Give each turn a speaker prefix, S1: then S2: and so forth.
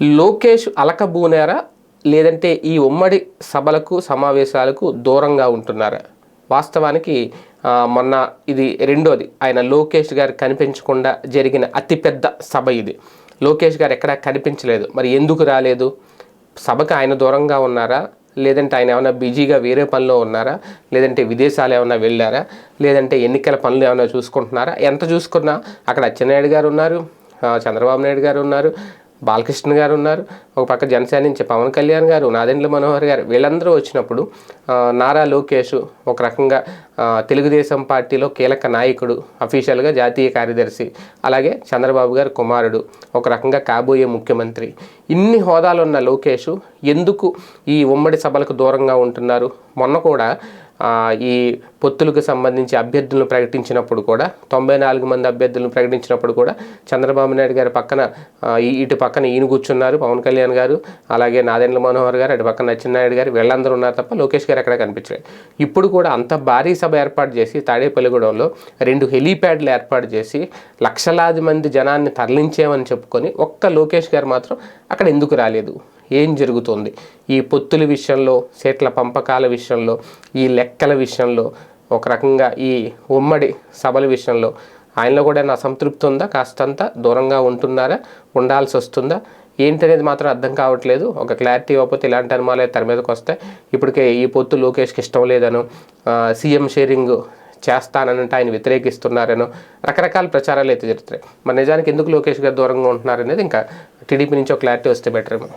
S1: లోకేష్ అలకబూనారా లేదంటే ఈ ఉమ్మడి సభలకు సమావేశాలకు దూరంగా ఉంటున్నారా? వాస్తవానికి మొన్న ఇది రెండోది. ఆయన లోకేష్ గారు కనిపించకుండా జరిగిన అతిపెద్ద సభ ఇది. లోకేష్ గారు ఎక్కడా కనిపించలేదు. మరి ఎందుకు రాలేదు? సభకు ఆయన దూరంగా ఉన్నారా? లేదంటే ఆయన ఏమైనా బిజీగా వేరే పనిలో ఉన్నారా? లేదంటే విదేశాలు ఏమైనా వెళ్ళారా? లేదంటే ఎన్నికల పనులు ఏమైనా చూసుకుంటున్నారా? ఎంత చూసుకున్నా అక్కడ అచ్చెన్నాయుడు గారు ఉన్నారు చంద్రబాబు నాయుడు గారు ఉన్నారు బాలకృష్ణ గారు ఉన్నారు. ఒక పక్క జనసేన నుంచి పవన్ కళ్యాణ్ గారు నాదెండ్ల మనోహర్ గారు వీళ్ళందరూ వచ్చినప్పుడు నారా లోకేష్ ఒక రకంగా తెలుగుదేశం పార్టీలో కీలక నాయకుడు అఫీషియల్గా జాతీయ కార్యదర్శి. అలాగే చంద్రబాబు గారు కుమారుడు ఒక రకంగా కాబోయే ముఖ్యమంత్రి. ఇన్ని హోదాలు ఉన్న లోకేష్ ఎందుకు ఈ ఉమ్మడి సభలకు దూరంగా ఉంటున్నారు? మొన్న కూడా ఈ పొత్తులకు సంబంధించి అభ్యర్థులను ప్రకటించినప్పుడు కూడా తొంభై నాలుగు మంది అభ్యర్థులను ప్రకటించినప్పుడు కూడా చంద్రబాబు నాయుడు గారి పక్కన ఇటు పక్కన ఈయన కూర్చున్నారు పవన్ కళ్యాణ్ గారు అలాగే నాదెండ్ల మనోహర్ గారు అటు పక్కన అచ్చెన్నాయుడు గారు వీళ్ళందరూ ఉన్నారు తప్ప లోకేష్ గారు ఎక్కడ కనిపించలేదు. ఇప్పుడు కూడా అంత భారీ సభ ఏర్పాటు చేసి తాడేపల్లిగూడెంలో రెండు హెలీప్యాడ్లు ఏర్పాటు చేసి లక్షలాది మంది జనాన్ని తరలించామని చెప్పుకొని ఒక్క లోకేష్ గారు మాత్రం అక్కడ ఎందుకు రాలేదు? ఏం జరుగుతుంది? ఈ పొత్తుల విషయంలో సీట్ల పంపకాల విషయంలో ఈ లెక్కల విషయంలో ఒక రకంగా ఈ ఉమ్మడి సభల విషయంలో ఆయనలో కూడా నా సంతృప్తి ఉందా? కాస్తంత దూరంగా ఉంటున్నారా? ఉండాల్సి వస్తుందా? ఏంటనేది మాత్రం అర్థం కావట్లేదు. ఒక క్లారిటీ ఇవ్వకపోతే ఇలాంటి అనుమానాలు తెర మీదకి వస్తాయి. ఇప్పటికే ఈ పొత్తు లోకేష్కి ఇష్టం లేదను. సీఎం షేరింగ్ చేస్తానంటే ఆయన వ్యతిరేకిస్తున్నారనో రకరకాల ప్రచారాలు అయితే జరుగుతాయి మరి నిజానికి ఎందుకు లోకేష్ గారు దూరంగా ఉంటున్నారనేది ఇంకా టీడీపీ నుంచి ఒక క్లారిటీ వస్తే బెటర్ ఏమో